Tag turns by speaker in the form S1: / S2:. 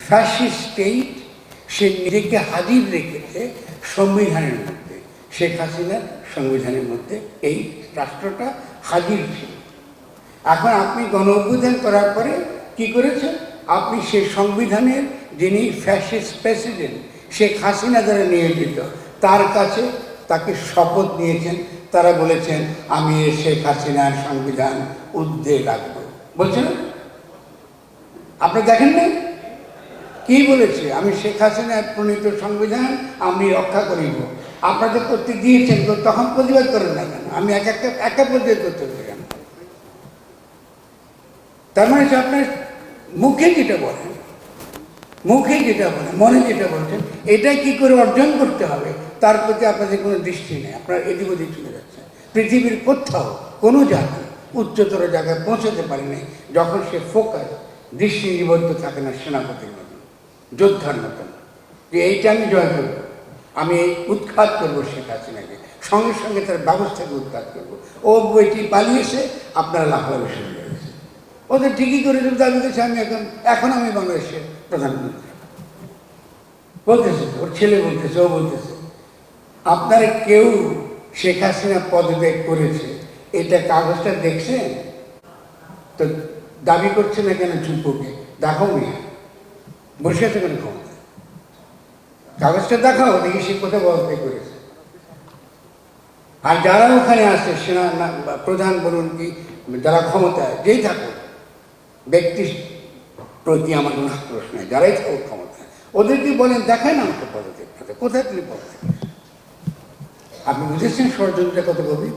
S1: Fascist state সে নিজেকে হাজির রেখেছে সংবিধানের মধ্যে। শেখ হাসিনার সংবিধানের মধ্যে এই রাষ্ট্রটা হাজির ছিল। এখন আপনি গণ অভ্যুত্থান করার পরে কি করেছেন? আপনি সেই সংবিধানের যিনি ফ্যাসিস্ট প্রেসিডেন্ট শেখ হাসিনা দ্বারা নিয়োজিত, তার কাছে তাকে শপথ নিয়েছেন। তারা বলেছেন, আমি শেখ হাসিনার সংবিধান উদ্দে রাখব। বলছেন? আপনি দেখেন না কি বলেছে? আমি শেখ হাসিনার প্রণীত সংবিধান আমি রক্ষা করিব। আপনাদের করতে দিয়েছেন তখন প্রতিবাদ করেন না কেন? আমি এক একটা, একা প্রতিবাদ করতে কেন? তার মানে আপনার মুখে যেটা বলেন, মুখে যেটা বলেন, মনে যেটা বলছেন, এটা কি করে অর্জন করতে হবে, তার প্রতি আপনাদের কোনো দৃষ্টি নেই। আপনার এদিক ওদিক চলে যাচ্ছে পৃথিবীর কোথাও কোনো জায়গায়, উচ্চতর জায়গায় পৌঁছাতে পারেনি, যখন সে ফোকাস দৃষ্টি নিবদ্ধ থাকে না সেনাপতির মতন যোদ্ধার মতন যে এইটা আমি জয় করব, আমি এই উৎখাত করব শেখ হাসিনাকে। সঙ্গে সঙ্গে তার ব্যবস্থাকে উৎখাত করব। ও বইটি পালিয়েছে আপনারা লাফালাফি শুরু করেছে ওদের ঠিকই করে দেবে দাবি করছে, আমি এখন এখন আমি বাংলাদেশের প্রধানমন্ত্রী। বলতেছে, ওর ছেলে বলতেছে, ও বলতেছে, আপনারা কেউ শেখ হাসিনা পদত্যাগ করেছে, এটা কাগজটা দেখছেন? তো দাবি করছে না কেন চুপকে? দেখো মিয়া। বসে আছে কেন? ক্ষমতা কাগজটা দেখাও, দেখি সে কোথায় পদত্যাগ করেছে। আর যারা ওখানে আছে, সেনা প্রধান বলুন কি, যারা ক্ষমতায়, যেই থাকুক, ব্যক্তির প্রতি আমার কোনো আক্রোশ নেই, যারাই থাকুক ক্ষমতায়। ওদেরকে বলেন, দেখায় না আমাকে পদত্যাগ কোথায় তুমি পদত্যাগ? আপনি বুঝেছেন ষড়যন্ত্রটা কত গভীর?